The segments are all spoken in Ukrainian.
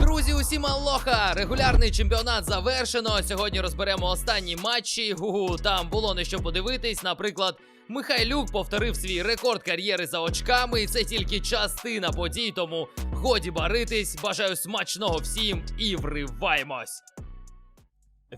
Друзі, усім алоха! Регулярний чемпіонат завершено. Сьогодні розберемо останні матчі. Гу, там було на що подивитись. Наприклад, Михайлюк повторив свій рекорд кар'єри за очками, і це тільки частина подій. Тому годі баритись. Бажаю смачного всім і вриваємось.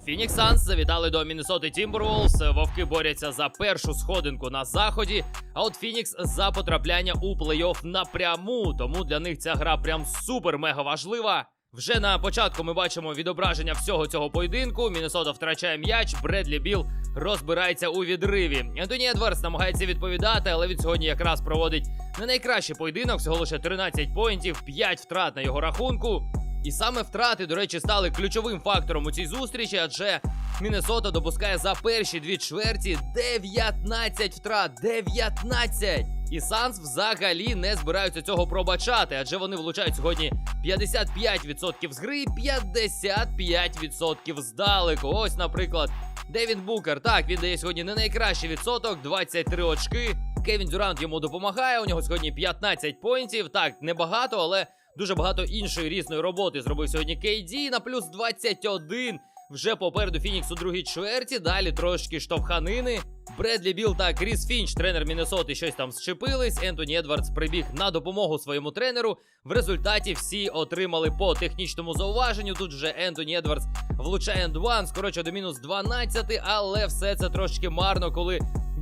Фінікс Санс завітали до Міннесоти Тімберволс. Вовки борються за першу сходинку на заході. А от Фінікс за потрапляння у плей-офф напряму. Тому для них ця гра прям супер-мега важлива. Вже на початку ми бачимо відображення всього цього поєдинку. Міннесота втрачає м'яч. Бредлі Біл розбирається у відриві. Ентоні Едвардс намагається відповідати, але він сьогодні якраз проводить не найкращий поєдинок. Всього лише 13 поінтів, 5 втрат на його рахунку. І саме втрати, до речі, стали ключовим фактором у цій зустрічі, адже Міннесота допускає за перші дві чверті 19 втрат. 19! І Санс взагалі не збираються цього пробачати, адже вони влучають сьогодні 55% з гри, 55% здалеку. Ось, наприклад, Девін Букер. Так, він дає сьогодні не найкращий відсоток, 23 очки. Кевін Дюрант йому допомагає. У нього сьогодні 15 поінтів. Так, небагато, але дуже багато іншої різної роботи зробив сьогодні KD на плюс 21. Вже попереду Фінікс у другій чверті. Далі трошки штовханини. Бредлі Біл та Кріс Фінч, тренер Міннесоти, щось там зчепились. Ентоні Едвардс прибіг на допомогу своєму тренеру. В результаті всі отримали по технічному зауваженню. Тут вже Ентоні Едвардс влучає ендван, скорочує до мінус 12, але все це трошки марно, коли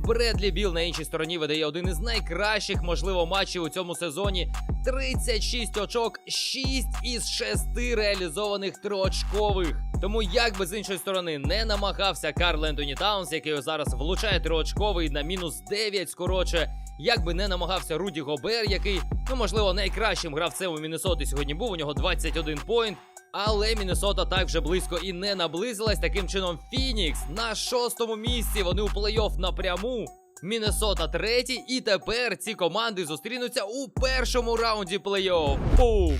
Бредлі Біл на іншій стороні видає один із найкращих, можливо, матчів у цьому сезоні. 36 очок, 6 із 6 реалізованих триочкових. Тому як би з іншої сторони не намагався Карл Ентоні Таунс, який зараз влучає триочковий на мінус 9, скороче. Як би не намагався Руді Гобер, який, ну можливо, найкращим гравцем у Міннесоти сьогодні був. У нього 21 поінт. Але Міннесота так вже близько і не наблизилась. Таким чином, Фінікс на шостому місці. Вони у плей-офф напряму. Міннесота третій, і тепер ці команди зустрінуться у першому раунді плей-офф. Бум!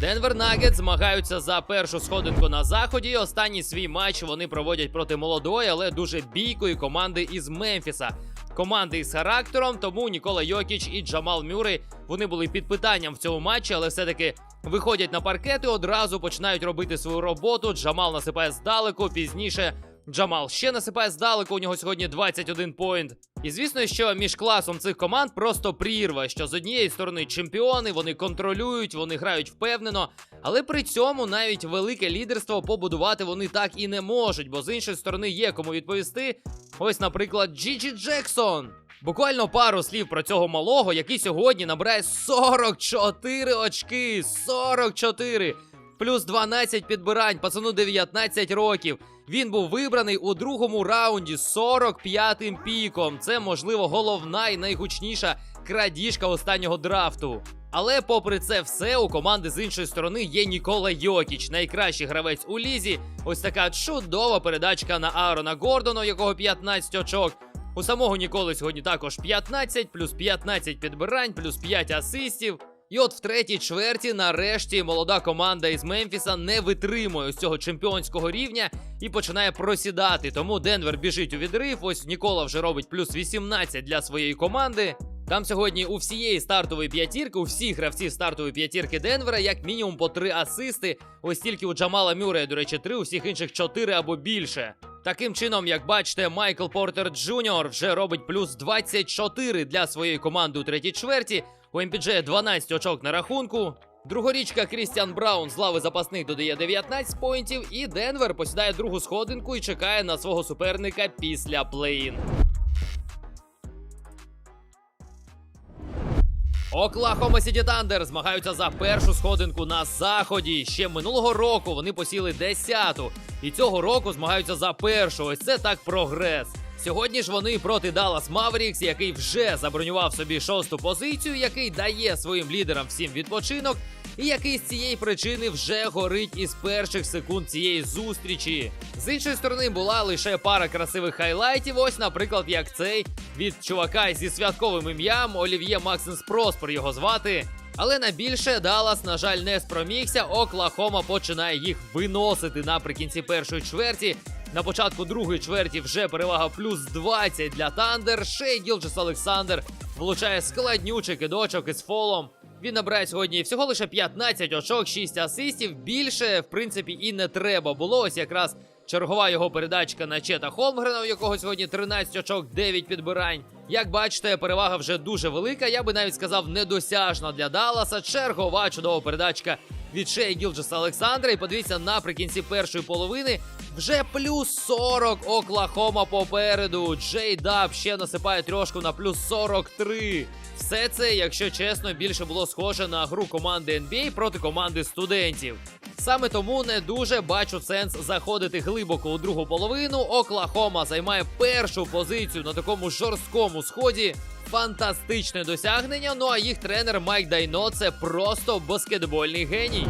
Денвер Нагет змагаються за першу сходинку на заході. Останній свій матч вони проводять проти молодої, але дуже бійкої команди із Мемфіса. Команди із характером, тому Нікола Йокіч і Джамал Мюри вони були під питанням в цьому матчі, але все-таки виходять на паркет і одразу починають робити свою роботу. Джамал насипає здалеку, пізніше Джамал ще насипає здалеку. У нього сьогодні 21 поінт. І звісно, що між класом цих команд просто прірва, що з однієї сторони чемпіони, вони контролюють, вони грають впевнено, але при цьому навіть велике лідерство побудувати вони так і не можуть, бо з іншої сторони є кому відповісти. Ось, наприклад, Джіджі Джексон. Буквально пару слів про цього малого, який сьогодні набирає 44 очки. 44! Плюс 12 підбирань, пацану 19 років. Він був вибраний у другому раунді 45-м піком. Це, можливо, головна і найгучніша крадіжка останнього драфту. Але, попри це все, у команди з іншої сторони є Нікола Йокіч, найкращий гравець у лізі. Ось така чудова передачка на Аарона Гордона, якого 15 очок. У самого Ніколи сьогодні також 15, плюс 15 підбирань, плюс 5 асистів. І от в третій чверті, нарешті, молода команда із Мемфіса не витримує з цього чемпіонського рівня і починає просідати. Тому Денвер біжить у відрив. Ось Нікола вже робить плюс 18 для своєї команди. Там сьогодні у всієї стартової п'ятірки, у всіх гравців стартової п'ятірки Денвера, як мінімум по три асисти. Ось тільки у Джамала Мюрея, до речі, три, у всіх інших чотири або більше. Таким чином, як бачите, Майкл Портер Джуніор вже робить плюс 24 для своєї команди у третій чверті. У МПДЖ 12 очок на рахунку. Другорічка Крістіан Браун з лави запасних додає 19 поінтів, і Денвер посідає другу сходинку і чекає на свого суперника після плей-ін. Оклахома Сіті Тандер змагаються за першу сходинку на заході. Ще минулого року вони посіли 10-ту. І цього року змагаються за першу. Ось це так прогрес. Сьогодні ж вони проти Даллас Маверікс, який вже забронював собі шосту позицію, який дає своїм лідерам всім відпочинок, і який з цієї причини вже горить із перших секунд цієї зустрічі. З іншої сторони була лише пара красивих хайлайтів. Ось, наприклад, як цей від чувака зі святковим ім'ям Олів'є Максенс Проспер його звати. Але на більше Даллас, на жаль, не спромігся. Оклахома починає їх виносити наприкінці першої чверті. На початку другої чверті вже перевага плюс 20 для Тандер. Шей Гілджес Олександр влучає складнючий кидочок із фолом. Він набирає сьогодні всього лише 15 очок, 6 асистів. Більше, в принципі, і не треба було. Ось якраз чергова його передачка на Чета Холмгрена, у якого сьогодні 13 очок, 9 підбирань. Як бачите, перевага вже дуже велика. Я би навіть сказав, недосяжна для Далласа. Чергова чудова передачка від Шея Гілджеса Олександра. І подивіться, наприкінці першої половини вже плюс 40 Оклахома попереду. Джей Даб ще насипає трошку на плюс 43. Все це, якщо чесно, більше було схоже на гру команди NBA проти команди студентів. Саме тому не дуже бачу сенс заходити глибоко у другу половину. Оклахома займає першу позицію на такому жорсткому сході. Фантастичне досягнення. Ну а їх тренер Майк Дайно це просто баскетбольний геній.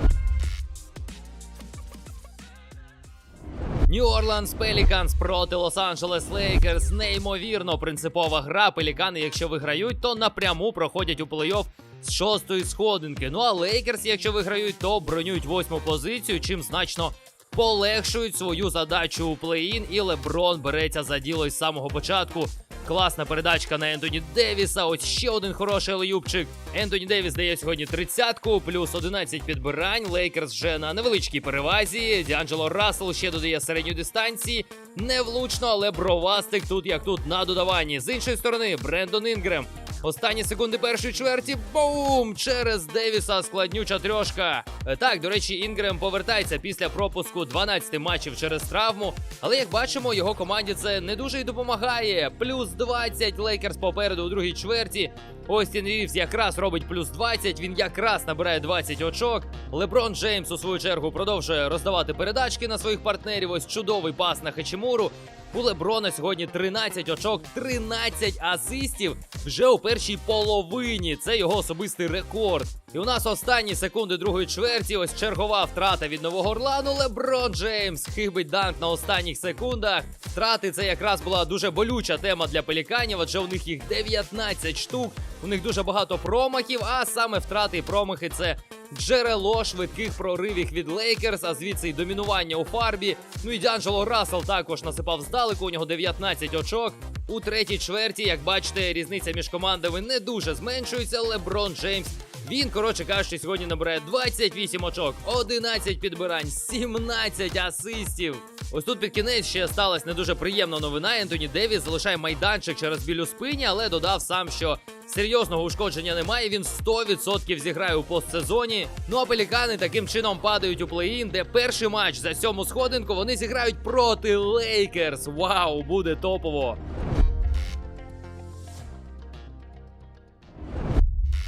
Нью Орландс Пеліканс проти Лос-Анджелес Лейкерс. Неймовірно принципова гра. Пелікани, якщо виграють, то напряму проходять у плей-офф з шостої сходинки. Ну а Лейкерс, якщо виграють, то бронюють восьму позицію, чим значно полегшують свою задачу у плей-ін. І Леброн береться за діло із самого початку. Класна передачка на Ентоні Девіса. Ось ще один хороший леюбчик. Ентоні Девіс дає сьогодні тридцятку, плюс 11 підбирань. Лейкерс вже на невеличкій перевазі. Діанджело Рассел ще додає середньої дистанції. Невлучно, але бровастик тут як тут на додаванні. З іншої сторони, Брендон Інгрем. Останні секунди першої чверті. Бум! Через Девіса складнюча трьошка. Е, Так, до речі, Інгрем повертається після пропуску 12 матчів через травму. Але як бачимо, його команді це не дуже й допомагає. Плюс 20 Лейкерс попереду у другій чверті. Остін Рівс якраз робить плюс 20, Він якраз набирає 20 очок. Леброн Джеймс у свою чергу продовжує роздавати передачки на своїх партнерів. Ось чудовий пас на muro У Леброна сьогодні 13 очок, 13 асистів вже у першій половині. Це його особистий рекорд. І у нас останні секунди другої чверті. Ось чергова втрата від нового Орлану. Леброн Джеймс хибить данк на останніх секундах. Втрати це якраз була дуже болюча тема для пеліканів, адже у них їх 19 штук. У них дуже багато промахів, а саме втрати і промахи це джерело швидких проривів від Лейкерс, а звідси й домінування у фарбі. Ну і Д'Анджело Рассел також насипав здалеку. У нього 19 очок. У третій чверті, як бачите, різниця між командами не дуже зменшується. Леброн Джеймс. Він, коротше кажучи, сьогодні набирає 28 очок, 11 підбирань, 17 асистів. Ось тут під кінець ще сталася не дуже приємна новина. Ентоні Девіс залишає майданчик через біль у спині, але додав сам, що серйозного ушкодження немає. Він 100% зіграє у постсезоні. Ну а пелікани таким чином падають у плей-ін, де перший матч за сьому сходинку вони зіграють проти Лейкерс. Вау, буде топово.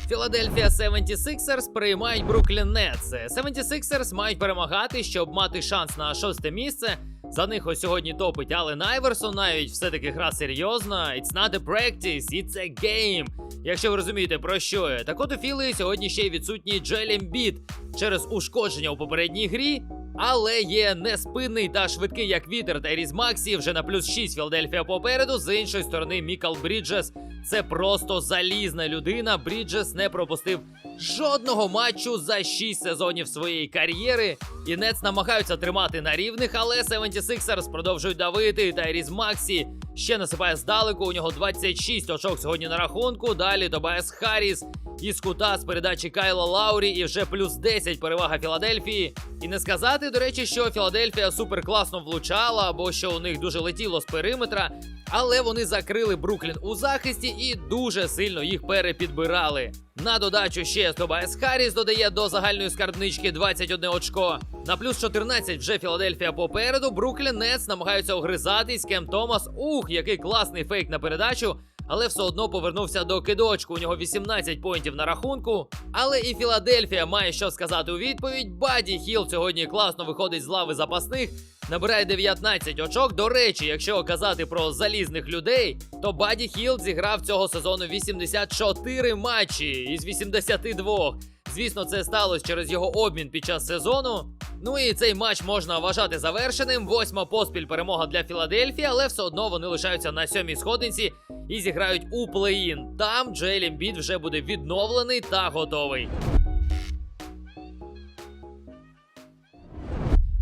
Філадельфія 76ers приймають Бруклін Нетс. 76ers мають перемагати, щоб мати шанс на шосте місце. За них ось сьогодні топить Ален Айверсон, навіть все-таки гра серйозна. It's not a practice, it's a game. Якщо ви розумієте про що я. Так от у Філи сьогодні ще й відсутній Джелім Біт через ушкодження у попередній грі. Але є неспинний та швидкий, як вітер та Різ Максі. Вже на плюс 6 Філадельфія попереду. З іншої сторони, Мікал Бріджес. Це просто залізна людина. Бріджес не пропустив жодного матчу за 6 сезонів своєї кар'єри. І Нец намагаються тримати на рівних, але 76ers продовжують давити. Та Різ Максі ще насипає здалеку. У нього 26 очок сьогодні на рахунку. Далі Тобайас Харріс із кута з передачі Кайла Лаурі і вже плюс 10 перевага Філадельфії. І не сказати, до речі, що Філадельфія супер класно влучала, або що у них дуже летіло з периметра. Але вони закрили Бруклін у захисті і дуже сильно їх перепідбирали. На додачу ще Тобайас Харріс додає до загальної скарбнички 21 очко. На плюс 14 вже Філадельфія попереду. Бруклін Нетс намагаються огризатись. Кем Томас. Ух, який класний фейк на передачу. Але все одно повернувся до кидочку. У нього 18 поінтів на рахунку. Але і Філадельфія має що сказати у відповідь. Баді Хіл сьогодні класно виходить з лави запасних. Набирає 19 очок. До речі, якщо казати про залізних людей, то Баді Хіл зіграв цього сезону 84 матчі із 82. Звісно, це сталося через його обмін під час сезону. Ну і цей матч можна вважати завершеним. Восьма поспіль перемога для Філадельфії, але все одно вони лишаються на сьомій сходинці і зіграють у плей-ін. Там Джейл Ембіт вже буде відновлений та готовий.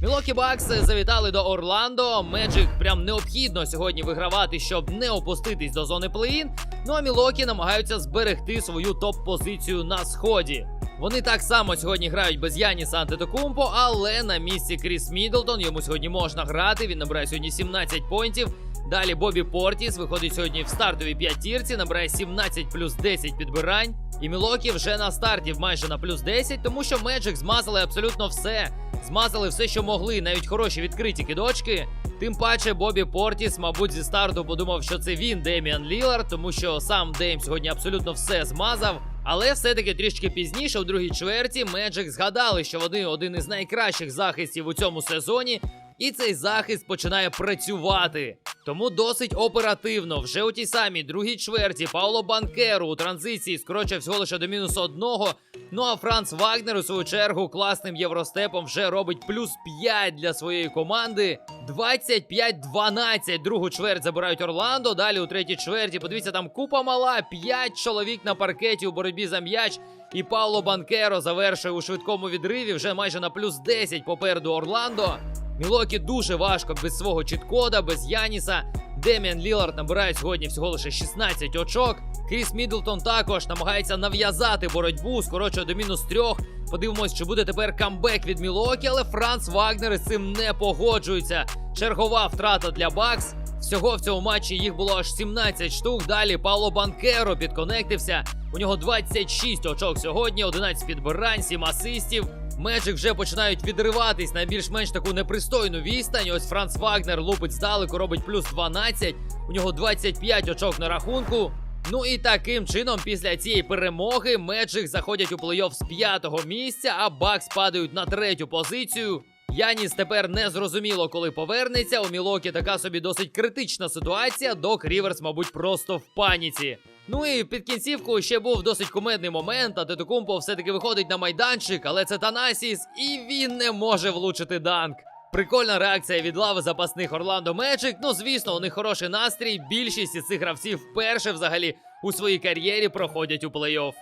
Мілокі Бакс завітали до Орландо. Меджик прям необхідно сьогодні вигравати, щоб не опуститись до зони плей-ін. Ну а Мілокі намагаються зберегти свою топ-позицію на сході. Вони так само сьогодні грають без Яніса Антетокумпо, але на місці Кріс Мідлтон йому сьогодні можна грати. Він набирає сьогодні 17 поінтів. Далі Бобі Портіс виходить сьогодні в стартовій п'ятірці, набирає 17 плюс 10 підбирань. І Мілокі вже на старті майже на плюс 10, тому що Меджик змазали абсолютно все. Змазали все, що могли, навіть хороші відкриті кидочки. Тим паче Бобі Портіс, мабуть, зі старту подумав, що це він Деміан Лілар, тому що сам Дейм сьогодні абсолютно все змазав. Але все-таки трішки пізніше, у другій чверті, Меджик згадали, що вони один із найкращих захистів у цьому сезоні, і цей захист починає працювати. Тому досить оперативно. Вже у тій самій другій чверті Пауло Банкеру у транзиції скорочив всього лише до мінус одного. Ну а Франц Вагнер у свою чергу класним євростепом вже робить плюс 5 для своєї команди. 25-12. Другу чверть забирають Орландо. Далі у третій чверті. Подивіться, там купа мала. 5 чоловік на паркеті у боротьбі за м'яч. І Пауло Банкеро завершує у швидкому відриві вже майже на плюс 10 попереду Орландо. Мілокі дуже важко без свого чіткода, без Яніса. Деміан Лілард набирає сьогодні всього лише 16 очок. Кріс Мідлтон також намагається нав'язати боротьбу, скорочує до мінус трьох. Подивимось, чи буде тепер камбек від Мілокі, але Франц Вагнер з цим не погоджується. Чергова втрата для Бакс. Всього в цьому матчі їх було аж 17 штук. Далі Пауло Банкеро підконектився. У нього 26 очок сьогодні, 11 підбирань, 7 асистів. Меджик вже починають відриватись на більш-менш таку непристойну відстань. Ось Франц Вагнер лупить здалеку, робить плюс 12. У нього 25 очок на рахунку. Ну і таким чином, після цієї перемоги, Меджик заходять у плей-офф з п'ятого місця, а Бакс падають на третю позицію. Яніс тепер не зрозуміло, коли повернеться. У Мілокі така собі досить критична ситуація. Док Ріверс, мабуть, просто в паніці. Ну і під кінцівку ще був досить кумедний момент. А Тетокумпо все-таки виходить на майданчик, але це Танасіс, і він не може влучити данк. Прикольна реакція від лави запасних Орландо Меджик. Ну, звісно, у них хороший настрій. Більшість із цих гравців вперше взагалі у своїй кар'єрі проходять у плей-офф.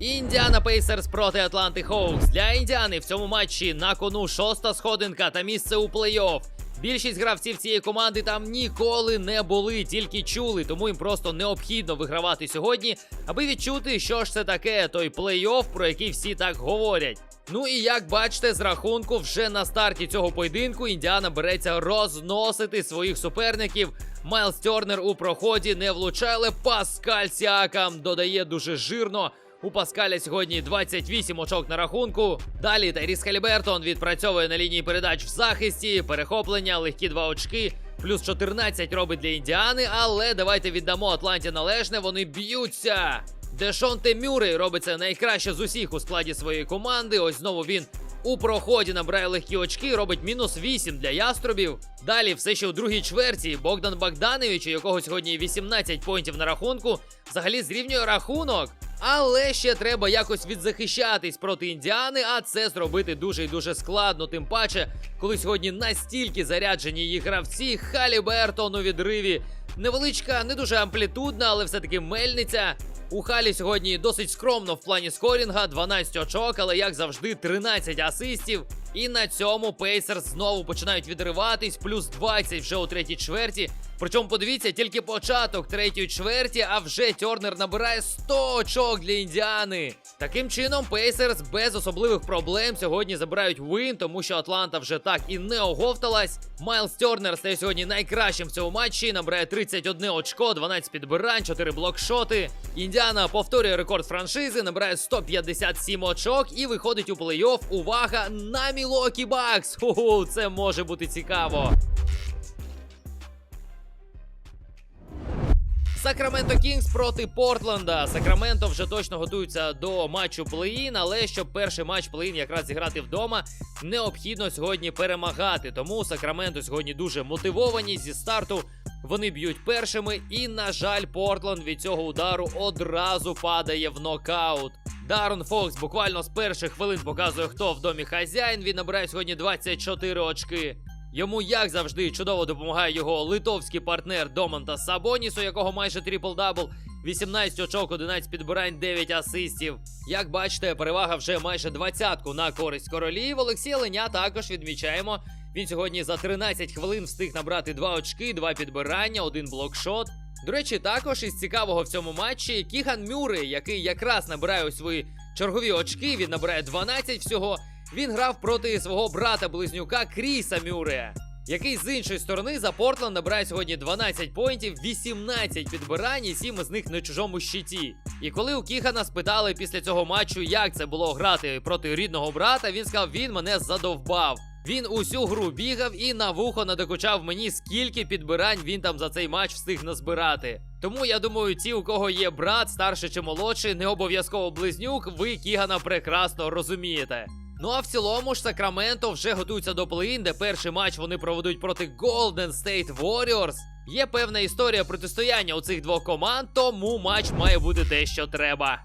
Індіана Пейсерс проти Атланти Хоукс. Для Індіани в цьому матчі на кону шоста сходинка та місце у плей-офф. Більшість гравців цієї команди там ніколи не були, тільки чули, тому їм просто необхідно вигравати сьогодні, аби відчути, що ж це таке, той плей-офф, про який всі так говорять. Ну і як бачите, з рахунку вже на старті цього поєдинку Індіана береться розносити своїх суперників. Майлз Тернер у проході не влучає, але Паскаль Сіакам додає дуже жирно. У Паскаля сьогодні 28 очок на рахунку. Далі Тайріс Халібертон відпрацьовує на лінії передач в захисті, перехоплення, легкі 2 очки. Плюс 14 робить для Індіани, але давайте віддамо Атланті належне, вони б'ються. Дешонте Мюррей робить це найкраще з усіх у складі своєї команди. Ось знову він у проході набирає легкі очки, робить мінус 8 для яструбів. Далі все ще у другій чверті Богдан Богданович, у якого сьогодні 18 поінтів на рахунку, взагалі зрівнює рахунок. Але ще треба якось відзахищатись проти індіани, а це зробити дуже і дуже складно. Тим паче, коли сьогодні настільки заряджені її гравці, Халі Бертон у відриві. Невеличка, не дуже амплітудна, але все-таки мельниця. У Халі сьогодні досить скромно в плані скорінга, 12 очок, але як завжди, 13 асистів. І на цьому Пейсерс знову починають відриватись, плюс 20 вже у третій чверті. Причому подивіться, тільки початок третьої чверті, а вже Тернер набирає 100 очок для індіани. Таким чином, Пейсерс без особливих проблем сьогодні забирають вин, тому що Атланта вже так і не оговталась. Майлз Тернер стає сьогодні найкращим в цьому матчі. Набирає 31 очко, 12 підбирань, 4 блокшоти. Індіана повторює рекорд франшизи, набирає 157 очок і виходить у плей-офф. Увага на Мілокі Бакс! Ху-ху, це може бути цікаво. Сакраменто Кінгс проти Портленда. Сакраменто вже точно готується до матчу плей-ін, але щоб перший матч плей-ін якраз зіграти вдома, необхідно сьогодні перемагати. Тому Сакраменто сьогодні дуже мотивовані зі старту. Вони б'ють першими, і, на жаль, Портленд від цього удару одразу падає в нокаут. Дарон Фокс буквально з перших хвилин показує, хто в домі хазяїн. Він набирає сьогодні 24 очки. Йому, як завжди, чудово допомагає його литовський партнер Доманта Сабоніс, у якого майже трипл-дабл. 18 очок, 11 підбирань, 9 асистів. Як бачите, перевага вже майже двадцятку на користь королів. Олексія Леня також відмічаємо. Він сьогодні за 13 хвилин встиг набрати 2 очки, 2 підбирання, 1 блокшот. До речі, також із цікавого в цьому матчі Кіган Мюррей, який якраз набирає ось свої чергові очки, він набирає 12 всього. Він грав проти свого брата-близнюка Кріса Мюррея, який з іншої сторони за Портленд набирає сьогодні 12 поінтів, 18 підбирань і 7 із них на чужому щиті. І коли у Кігана спитали після цього матчу, як це було грати проти рідного брата, він сказав, він мене задовбав. Він усю гру бігав і на вухо надокучав мені, скільки підбирань він там за цей матч встиг назбирати. Тому я думаю, ті, у кого є брат, старший чи молодший, не обов'язково близнюк, ви Кігана прекрасно розумієте. Ну а в цілому ж Сакраменто вже готуються до плей-ін, де перший матч вони проведуть проти Golden State Warriors. Є певна історія протистояння у цих двох команд, тому матч має бути те, що треба.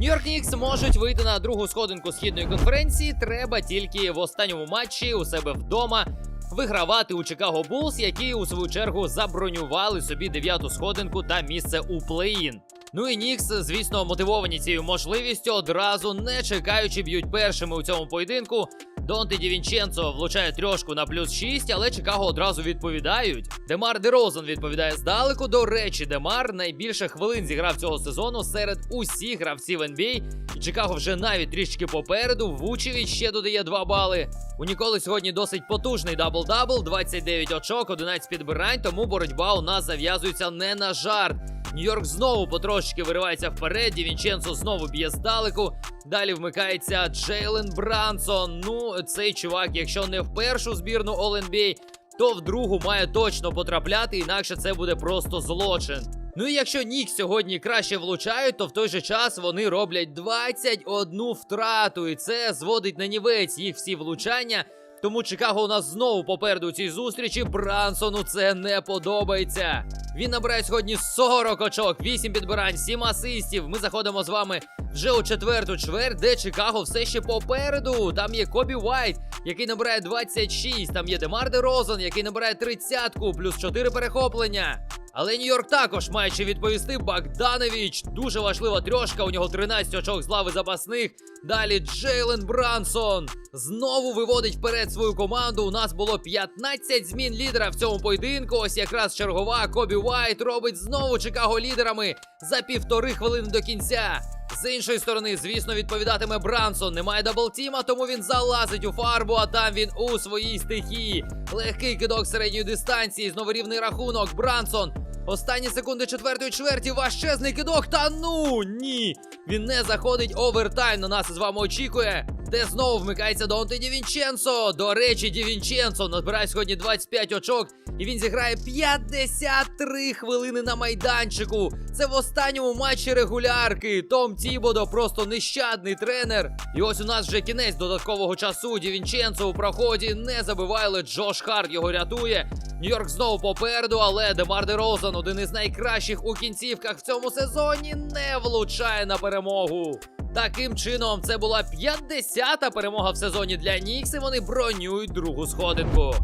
Нью-Йорк Нікс можуть вийти на другу сходинку східної конференції. Треба тільки в останньому матчі у себе вдома вигравати у Чикаго Булс, які у свою чергу забронювали собі дев'яту сходинку та місце у плей-ін. Ну і Нікс, звісно, мотивовані цією можливістю, одразу не чекаючи, б'ють першими у цьому поєдинку. Донте Дівінченцо влучає трьошку на плюс 6, але Чикаго одразу відповідають. Демар Дерозен відповідає здалеку. До речі, Демар найбільше хвилин зіграв цього сезону серед усіх гравців NBA. Чикаго вже навіть трішки попереду. Вучевіч ще додає 2 бали. У Ніколи сьогодні досить потужний дабл-дабл, 29 очок, 11 підбирань, тому боротьба у нас зав'язується не на жарт. Нью-Йорк знову потрошки виривається вперед. Дівінченцо знову б'є здалеку. Далі вмикається Джейлен Брансон. Ну, цей чувак, якщо не в першу збірну All-NBA, то в другу має точно потрапляти, інакше це буде просто злочин. Ну і якщо Нік сьогодні краще влучають, то в той же час вони роблять 21 втрату, і це зводить на нівець їх всі влучання. Тому Чикаго у нас знову попереду у цій зустрічі. Брансону це не подобається. Він набирає сьогодні 40 очок, 8 підбирань, 7 асистів. Ми заходимо з вами вже у четверту чверть, де Чикаго все ще попереду. Там є Кобі Вайт, який набирає 26. Там є Демар Де Розен, який набирає 30, плюс 4 перехоплення. Але Нью-Йорк також має ще відповісти. Богданович. Дуже важлива трьошка. У нього 13 очок з лави запасних. Далі Джейлен Брансон знову виводить вперед свою команду. У нас було 15 змін лідера в цьому поєдинку. Ось якраз чергова Кобі Уайт робить знову Чикаго лідерами за півтори хвилини до кінця. З іншої сторони, звісно, відповідатиме Брансон. Немає даблтіма, тому він залазить у фарбу, а там він у своїй стихії. Легкий кидок середньої дистанції, знову рівний рахунок. Брансон. Останні секунди четвертої чверті важчезний кидок. Та ну ні. Він не заходить овертайм. На нас з вами очікує. Де знову вмикається Донте Дівінченцо. До речі, Дівінченцо назбирає сьогодні 25 очок. І він зіграє 53 хвилини на майданчику. Це в останньому матчі регулярки. Том Тібодо просто нещадний тренер. І ось у нас вже кінець додаткового часу. Дівінченцо у проході не забиває, але Джош Харт його рятує. Нью-Йорк знову попереду, але Демар Де Розан, один із найкращих у кінцівках в цьому сезоні, не влучає на перемогу. Таким чином, це була 50-та перемога в сезоні для Нікс, і вони бронюють другу сходинку.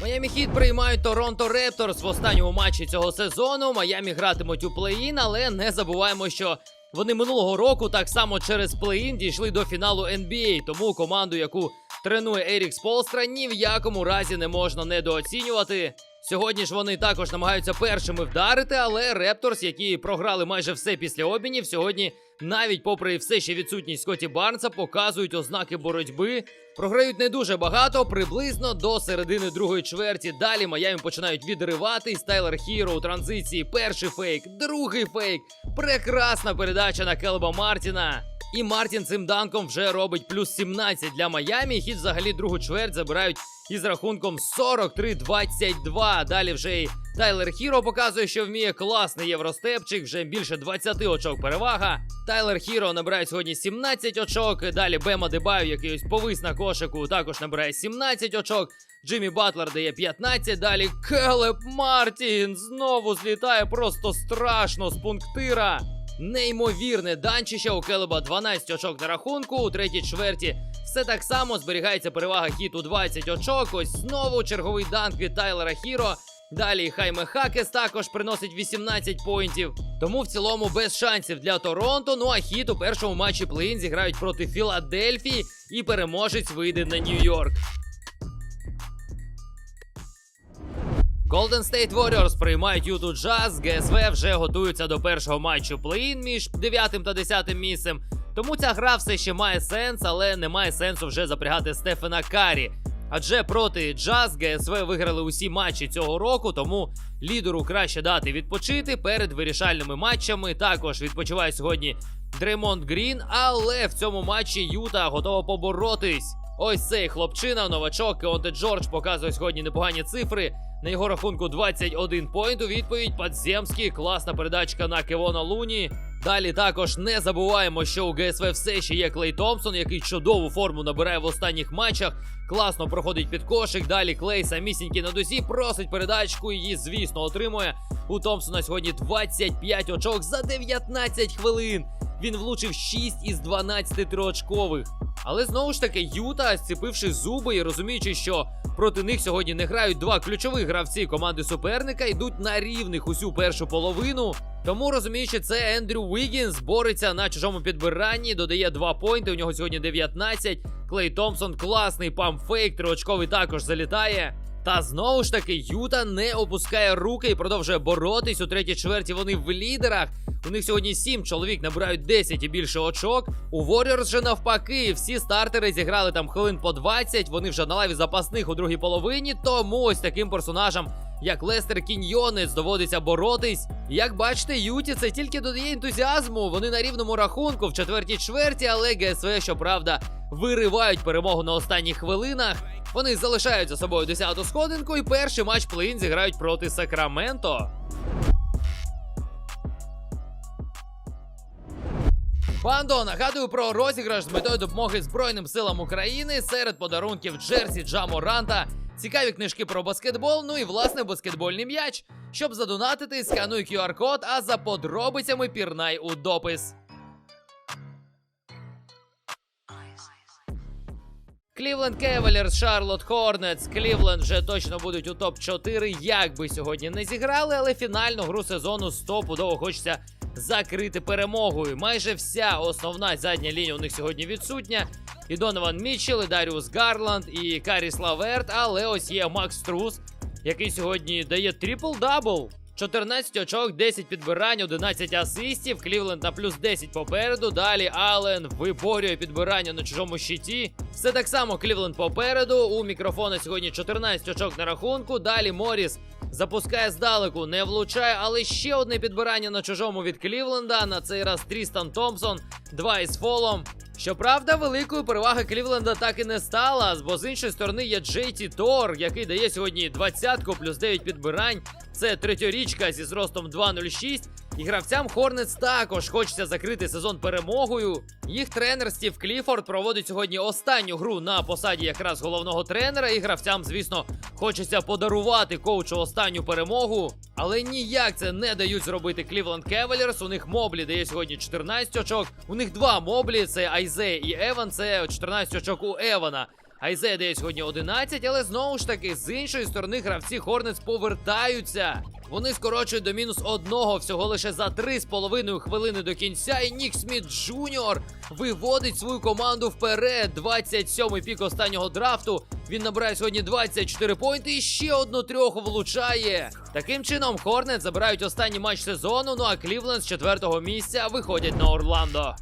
Майамі Хіт приймають Торонто Репторс в останньому матчі цього сезону. Майамі гратимуть у плей-ін, але не забуваємо, що вони минулого року так само через плей-ін дійшли до фіналу NBA, тому команду, яку тренує Ерік Сполстра, ні в якому разі не можна недооцінювати. Сьогодні ж вони також намагаються першими вдарити, але Репторс, які програли майже все після обмінів, сьогодні, навіть попри все ще відсутність Скотті Барнса, показують ознаки боротьби. Програють не дуже багато, приблизно до середини другої чверті. Далі Майамі починають відриватись. Тайлер Хіро у транзиції. Перший фейк, другий фейк. Прекрасна передача на Келба Мартіна. І Мартін цим данком вже робить плюс 17 для Майамі. Хід взагалі другу чверть забирають із рахунком 43-22. Далі вже й Тайлер Хіро показує, що вміє класний євростепчик, вже більше 20 очок перевага. Тайлер Хіро набирає сьогодні 17 очок. Далі Бема Дебаю, який ось повис на кошику, також набирає 17 очок. Джиммі Батлер дає 15. Далі Келеб Мартін знову злітає просто страшно з пунктира. Неймовірне данчище у Келеба 12 очок на рахунку. У третій чверті Все так само зберігається перевага хіту 20 очок. Ось знову черговий данк від Тайлера Хіро. Далі Хайме Хакес також приносить 18 поінтів. Тому в цілому без шансів для Торонто. Ну а хіт у першому матчі плей-ін зіграють проти Філадельфії і переможець вийде на Нью-Йорк. Golden State Warriors приймають Юту Джаз. ГСВ вже готуються до першого матчу плей-ін між 9 та 10 місцем. Тому ця гра все ще має сенс, але немає сенсу вже запрягати Стефена Карі. Адже проти Джаз ГСВ виграли усі матчі цього року, тому лідеру краще дати відпочити перед вирішальними матчами. Також відпочиває сьогодні Дреймонд Грін, але в цьому матчі Юта готова поборотись. Ось цей хлопчина, новачок Кеонте Джордж показує сьогодні непогані цифри. На його рахунку 21 поінт у відповідь. Подземський, класна передачка на Кевона Луні. Далі також не забуваємо, що у ГСВ все ще є Клей Томпсон, який чудову форму набирає в останніх матчах. Класно проходить під кошик. Далі Клей самісінький на дозі, просить передачку. Її, звісно, отримує. У Томпсона сьогодні 25 очок за 19 хвилин. Він влучив 6 із 12 триочкових. Але знову ж таки, Юта, зціпивши зуби і розуміючи, що проти них сьогодні не грають два ключових гравці команди суперника, йдуть на рівних усю першу половину. Тому розуміючи, це Ендрю Уігінс бореться на чужому підбиранні, додає 2 поінти. У нього сьогодні 19. Клей Томпсон класний памфейк, триочковий також залітає. Та знову ж таки, Юта не опускає руки і продовжує боротись. У третій чверті вони в лідерах. У них сьогодні 7 чоловік набирають 10 і більше очок. У Warriors же навпаки, всі стартери зіграли там хвилин по 20. Вони вже на лаві запасних у другій половині. Тому ось таким персонажам, як Лестер Кіньйонець, доводиться боротись. Як бачите, Юті це тільки додає ентузіазму. Вони на рівному рахунку в четвертій чверті, але ГСВ, щоправда, виривають перемогу на останніх хвилинах. Вони залишають за собою 10-ту сходинку і перший матч плей-ін зіграють проти Сакраменто. Бандо, нагадую про розіграш з метою допомоги Збройним силам України серед подарунків Джерсі Джаморанта, цікаві книжки про баскетбол, ну і власне баскетбольний м'яч. Щоб задонатити, скануй QR-код, а за подробицями пірнай у допис. Клівленд Кевалерс, Шарлот Хорнетс. Клівленд вже точно будуть у топ-4, як би сьогодні не зіграли, але фінальну гру сезону стопудово хочеться закрити перемогою. Майже вся основна задня лінія у них сьогодні відсутня. І Донован Мітчелл, і Даріус Гарланд, і Каріс Лаверт, але ось є Макс Трус, який сьогодні дає трипл-дабл. 14 очок, 10 підбирань, 11 асистів. Клівленд на плюс 10 попереду. Далі Аллен виборює підбирання на чужому щиті. Все так само Клівленд попереду. У мікрофона сьогодні 14 очок на рахунку. Далі Моріс запускає здалеку, не влучає, але ще одне підбирання на чужому від Клівленда. На цей раз Трістан Томпсон, два із фолом. Щоправда, великою переваги Клівленда так і не стала, бо з іншої сторони є Джейті Тор, який дає сьогодні 20-ку плюс 9 підбирань. Це третьорічка зі зростом 2.06. І гравцям Хорнетс також хочеться закрити сезон перемогою. Їх тренер Стів Кліфорд проводить сьогодні останню гру на посаді якраз головного тренера. І гравцям, звісно, хочеться подарувати коучу останню перемогу. Але ніяк це не дають зробити Клівленд Кевалерс. У них моблі дає сьогодні 14 очок. У них два моблі: це Айзе і Еван. Це 14 очок у Евана. Айзе дає сьогодні 11, але знову ж таки, з іншої сторони, гравці Хорнетс повертаються. Вони скорочують до мінус одного всього лише за 3,5 хвилини до кінця. І Нік Сміт Джуніор виводить свою команду вперед. 27-й пік останнього драфту. Він набирає сьогодні 24 поінти і ще одну трьоху влучає. Таким чином, Хорнет забирають останній матч сезону. Ну а Клівленд з четвертого місця виходять на Орландо.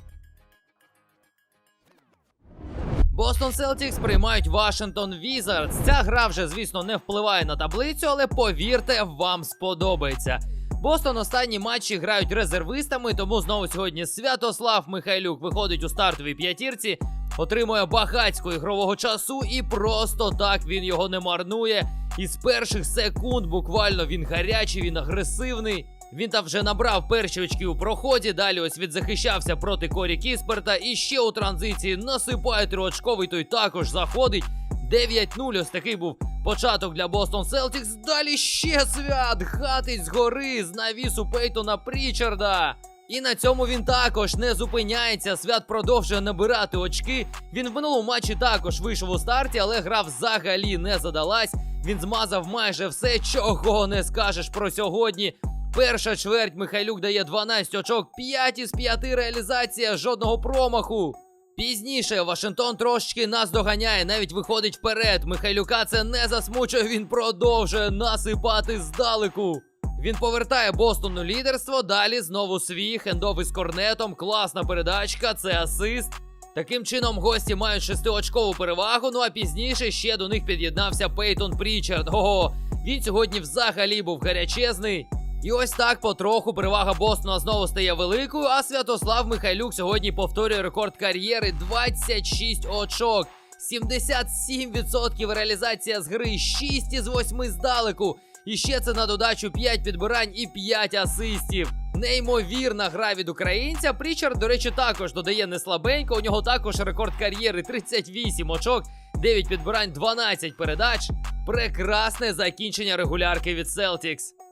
Бостон Селтікс приймають Вашингтон Візардс. Ця гра вже, звісно, не впливає на таблицю, але повірте, вам сподобається. Бостон останні матчі грають резервистами, тому знову сьогодні Святослав Михайлюк виходить у стартовій п'ятірці, отримує багатську ігрового часу, і просто так він його не марнує. І з перших секунд буквально він гарячий, він агресивний. Він там вже набрав перші очки у проході. Далі ось відзахищався проти Корі Кісперта. І ще у транзиції насипає триочковий, той також заходить. 9-0. Ось такий був початок для Бостон Селтікс. Далі ще свят. Гатить з гори з навісу Пейтона Прічарда. І на цьому він також не зупиняється. Свят продовжує набирати очки. Він в минулому матчі також вийшов у старті, але гра взагалі не задалась. Він змазав майже все, чого не скажеш про сьогодні. Перша чверть Михайлюк дає 12 очок, 5 із 5 реалізація, жодного промаху. Пізніше Вашингтон трошечки нас доганяє, навіть виходить вперед. Михайлюка це не засмучує, він продовжує насипати здалеку. Він повертає Бостону лідерство. Далі знову свій хендов із корнетом. Класна передачка, це асист. Таким чином, гості мають шестиочкову перевагу. Ну а пізніше ще до них під'єднався Пейтон Прічард. Ого, він сьогодні взагалі був гарячезний. І ось так потроху перевага Бостона знову стає великою. А Святослав Михайлюк сьогодні повторює рекорд кар'єри 26 очок. 77% реалізація з гри, 6 із 8 здалеку. І ще це на додачу 5 підбирань і 5 асистів. Неймовірна гра від українця. Прічард, до речі, також додає не слабенько. У нього також рекорд кар'єри 38 очок, 9 підбирань, 12 передач. Прекрасне закінчення регулярки від Celtics.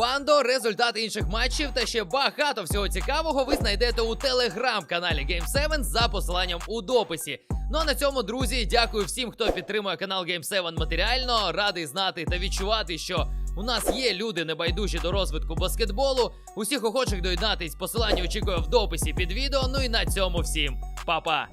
Бандо, результати інших матчів та ще багато всього цікавого ви знайдете у телеграм-каналі Game 7 за посиланням у дописі. Ну а на цьому, друзі, дякую всім, хто підтримує канал Game 7 матеріально. Радий знати та відчувати, що у нас є люди небайдужі до розвитку баскетболу. Усіх охочих доєднатись, посилання очікую в дописі під відео. Ну і на цьому всім, Па-па!